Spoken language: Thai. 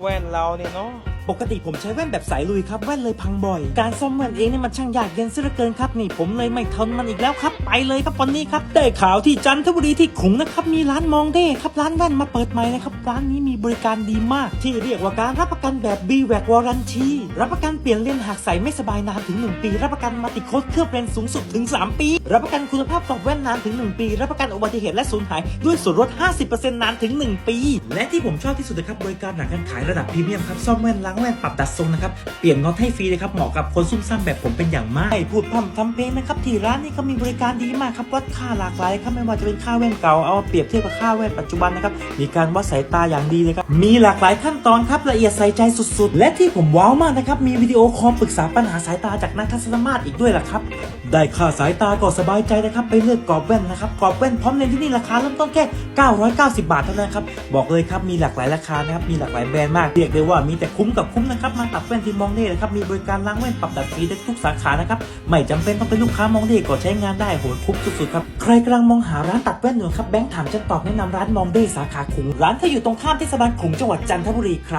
แว่นเราเนี่ยเนาะ ปกติผมใช้แว่นแบบสายลุยครับแว่นเลยพังบ่อย การซ่อมแว่นเองเนี่ยมันช่างยากเย็นซะเหลือเกินครับนี่ผมเลยไม่ทนมันอีกแล้วครับ ไปเลยครับวันนี้ครับได้ข่าวที่จันทบุรีที่ขุงนะครับมีร้านมองเด้ครับร้านแว่นมาเปิดใหม่นะครับร้านนี้มีบริการดีมาก ที่เรียกว่าการรับประกันแบบ b w a c Warranty รับประกันเปลี่ยนเลนส์หากใส่ไม่สบายนานถึง 1 ปี รับประกันมัลติโคดเคลือบเลนส์สูงสุดถึง 3 ปี รับประกันคุณภาพกรอบแว่นนานถึง 1 ปี รับประกันอุบัติเหตุและสูญหายด้วยส่วนลด 50%นานถึง 1 ปี และที่ผมชอบที่สุดนะครับบริการหลังการขายระดับพรีเมียมครับซ่อมแว่นล้างแว่นปรับดัดทรงนะครับ เปลี่ยนน็อตให้ฟรีเลยครับเหมาะกับคนซุ่มซ่ามแบบผมเป็นอย่างมากพูดพร่ำทำเพลงนะครับที่ร้านนี้ก็มีบริการดีมากครับวัดค่าหลากหลายครับไม่ว่าจะเป็นค่าแว่นเก่าเอาเปรียบเทียบกับค่าแว่นปัจจุบันนะครับมีการวัดสายตาอย่างดีเลยครับมีหลากหลายขั้นตอนครับละเอียดใส่ใจสุดๆ และที่ผมว้าวมากนะครับมีวิดีโอคอลปรึกษาปัญหาสายตาจากนักทัศนมาตรอีกด้วยล่ะครับได้ค่าสายตาก็สบายใจนะครับไปเลือกกรอบแว่นนะครับกรอบแว่นพร้อมเลนที่นี่ราคาเริ่มต้นแค่ 990 บาทเท่านั้นครับบอกเลยครับมีหลากหลายราคานะครับมีหลากหลายแบรนด์มากเรียกได้ว่ามีแต่คุ้มกับคุ้มนะครับมาตัดแว่นที่มองเน่นะครับมีบริการล้างแว่นปรับดัดฟรีได้ทุกสาขานะครับไม่จำเป็นต้องเป็นลูกค้ามองเด่ก็ใช้งานได้โหดคุ้มสุดๆครับใครกำลังมองหาร้านตัดแว่นอยู่ครับแบงค์ถามจะตอบแนะนำร้านมองเด่สาขาขลุงร้านเขาอยู่ตรงข้ามเทศบาลขลุงจังหวัดจันทบุรีครับ